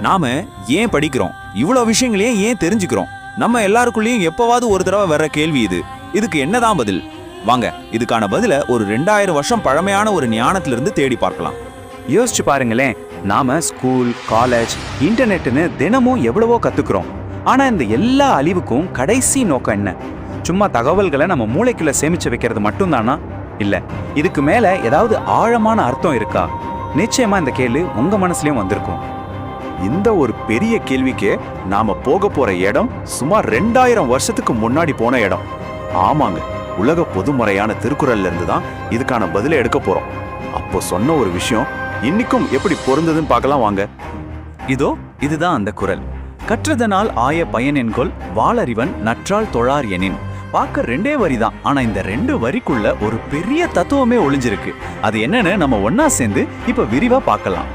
நாம ஏன் படிக்கிறோம்? இவ்வளோ விஷயங்களையும் ஏன் தெரிஞ்சுக்கிறோம்? நம்ம எல்லாருக்குள்ளேயும் எப்பவாவது ஒரு தடவை வர்ற கேள்வி இது. இதுக்கு என்னதான் பதில்? வாங்க இதுக்கான பதில ஒரு ரெண்டாயிரம் வருஷம் பழமையான ஒரு ஞானத்திலிருந்து தேடி பார்க்கலாம். யோசிச்சு பாருங்களேன் நாம ஸ்கூல் காலேஜ் இன்டர்நெட்னு தினமும் எவ்வளவோ கத்துக்கிறோம். ஆனா இந்த எல்லா அழிவுக்கும் கடைசி நோக்கம் என்ன? சும்மா தகவல்களை நம்ம மூளைக்குள்ள சேமிச்சு வைக்கிறது மட்டும்தானா? இல்ல இதுக்கு மேல ஏதாவது ஆழமான அர்த்தம் இருக்கா? நிச்சயமா இந்த கேள்வி உங்க மனசுலயும் வந்திருக்கும். இந்த ஒரு பெரிய கேள்விக்கு நாம போக போற இடம் சுமார் ரெண்டாயிரம் வருஷத்துக்கு முன்னாடி போன இடம். ஆமாங்க உலக பொதுமுறையான திருக்குறள்ல இருந்து தான் இதுக்கான பதிலை எடுக்க போறோம். அப்போ சொன்ன ஒரு விஷயம் இன்னைக்கும் எப்படி பொருந்ததுன்னு பார்க்கலாம் வாங்க. இதோ இதுதான் அந்த குரல். கற்றதனால் ஆய பயன் என்கொள் வாளறிவன் நற்றால் தொழார் எனின். பார்க்க ரெண்டே வரி தான் ஆனா இந்த ரெண்டு வரிக்குள்ள ஒரு பெரிய தத்துவமே ஒளிஞ்சிருக்கு. அது என்னன்னு நம்ம ஒன்னா சேர்ந்து இப்ப விரிவா பார்க்கலாம்.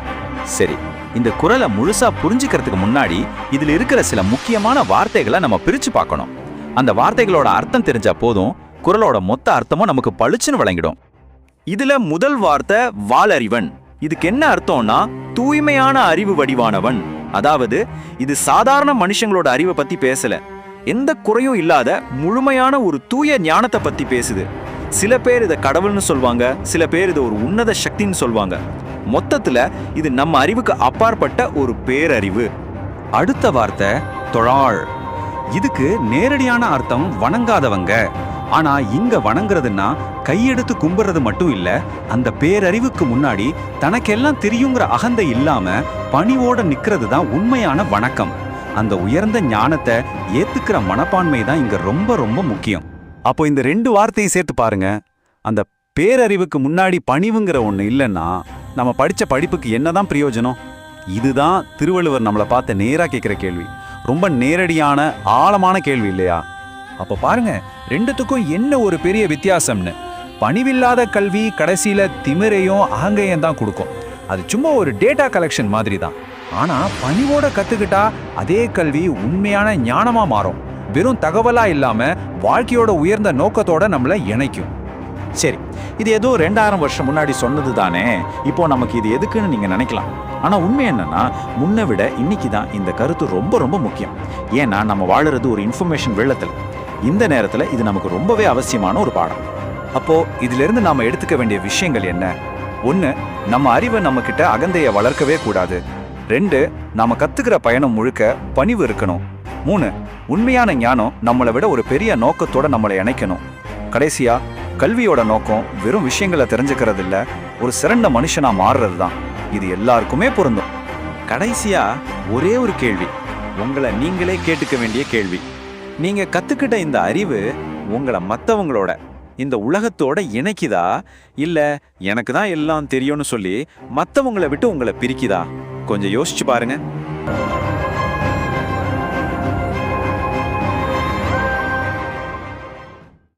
சரி இந்த குரலை முழுசா புரிஞ்சுக்கிறதுக்கு முன்னாடி இதுல இருக்கிற சில முக்கியமான வார்த்தைகளை நம்ம பிரிச்சு பார்க்கணும். அந்த வார்த்தைகளோட அர்த்தம் தெரிஞ்சா போதும் குரலோட மொத்த அர்த்தமும் நமக்கு பளிச்சுன்னு விளங்கிடும். இதுல முதல் வார்த்தை வாலறிவன் இதுக்கு என்ன அர்த்தம்னா தூய்மையான அறிவு வடிவானவன். அதாவது இது சாதாரண மனுஷங்களோட அறிவை பத்தி பேசல. எந்த குறையும் இல்லாத முழுமையான ஒரு தூய ஞானத்தை பத்தி பேசுது. சில பேர் இதை கடவுள்னு சொல்வாங்க சில பேர் இதை ஒரு உன்னத சக்தின்னு சொல்வாங்க. மொத்தத்தில் இது நம்ம அறிவுக்கு அப்பாற்பட்ட ஒரு பேரறிவு. அடுத்த வார்த்தை தொழாள். இதுக்கு நேரடியான அர்த்தம் வணங்காதவங்க. ஆனா இங்க வணங்குறதுன்னா கையெடுத்து கும்பிடுறது மட்டும் இல்ல அந்த பேரறிவுக்கு முன்னாடி தனக்கெல்லாம் தெரியுங்கிற அகந்தை இல்லாம பணிவோட நிக்கிறது தான் உண்மையான வணக்கம். அந்த உயர்ந்த ஞானத்தை ஏத்துக்கிற மனப்பான்மை தான் இங்க ரொம்ப ரொம்ப முக்கியம். அப்போ இந்த ரெண்டு வார்த்தையும் சேர்த்து பாருங்க. அந்த பேரறிவுக்கு முன்னாடி பணிவுங்கிற ஒன்று இல்லைன்னா நம்ம படித்த படிப்புக்கு என்னதான் பிரயோஜனம்? இதுதான் திருவள்ளுவர் நம்மளை பார்த்து நேராக கேட்குற கேள்வி. ரொம்ப நேரடியான ஆழமான கேள்வி இல்லையா? அப்போ பாருங்க ரெண்டுத்துக்கும் என்ன ஒரு பெரிய வித்தியாசம்னு. பணிவில்லாத கல்வி கடைசியில் திமிரையும் அகங்கையும் தான் கொடுக்கும். அது சும்மா ஒரு டேட்டா கலெக்ஷன் மாதிரி தான் ஆனால் பணிவோட கற்றுக்கிட்டா அதே கல்வி உண்மையான ஞானமாக மாறும். வெறும் தகவலாக இல்லாமல் வாழ்க்கையோட உயர்ந்த நோக்கத்தோட நம்மளை இணைக்கும். சரி இது ஏதோ ரெண்டாயிரம் வருஷம் முன்னாடி சொன்னது தானே? இப்போ நமக்கு இது எதுக்குன்னு நீங்கள் நினைக்கலாம். ஆனால் உண்மை என்னன்னா முன்னை விட இன்னைக்கு தான் இந்த கருத்து ரொம்ப ரொம்ப முக்கியம். ஏன்னா நம்ம வாழறது ஒரு இன்ஃபர்மேஷன் வெள்ளத்தில். இந்த நேரத்தில் இது நமக்கு ரொம்பவே அவசியமான ஒரு பாடம். அப்போ இதிலிருந்து நாம் எடுத்துக்க வேண்டிய விஷயங்கள் என்ன? ஒன்று நம்ம அறிவை நம்மக்கிட்ட அகந்தையை வளர்க்கவே கூடாது. ரெண்டு நாம கற்றுக்கிற பயணம் முழுக்க பணிவு இருக்கணும். மூணு உண்மையான ஞானம் நம்மளை விட ஒரு பெரிய நோக்கத்தோட நம்மளை இணைக்கணும். கடைசியா கல்வியோட நோக்கம் வெறும் விஷயங்களை தெரிஞ்சுக்கிறது இல்ல ஒரு சிறந்த மனுஷனா மாறுறது தான் இது எல்லாருக்குமே பொருந்தும். கடைசியா ஒரே ஒரு கேள்வி. உங்களை நீங்களே கேட்டுக்க வேண்டிய கேள்வி. நீங்க கத்துக்கிட்ட இந்த அறிவு உங்களை மற்றவங்களோட இந்த உலகத்தோட இணைக்குதா? இல்ல எனக்கு தான் எல்லாம் தெரியும்னு சொல்லி மற்றவங்களை விட்டு உங்களை பிரிக்குதா? கொஞ்சம் யோசிச்சு பாருங்க.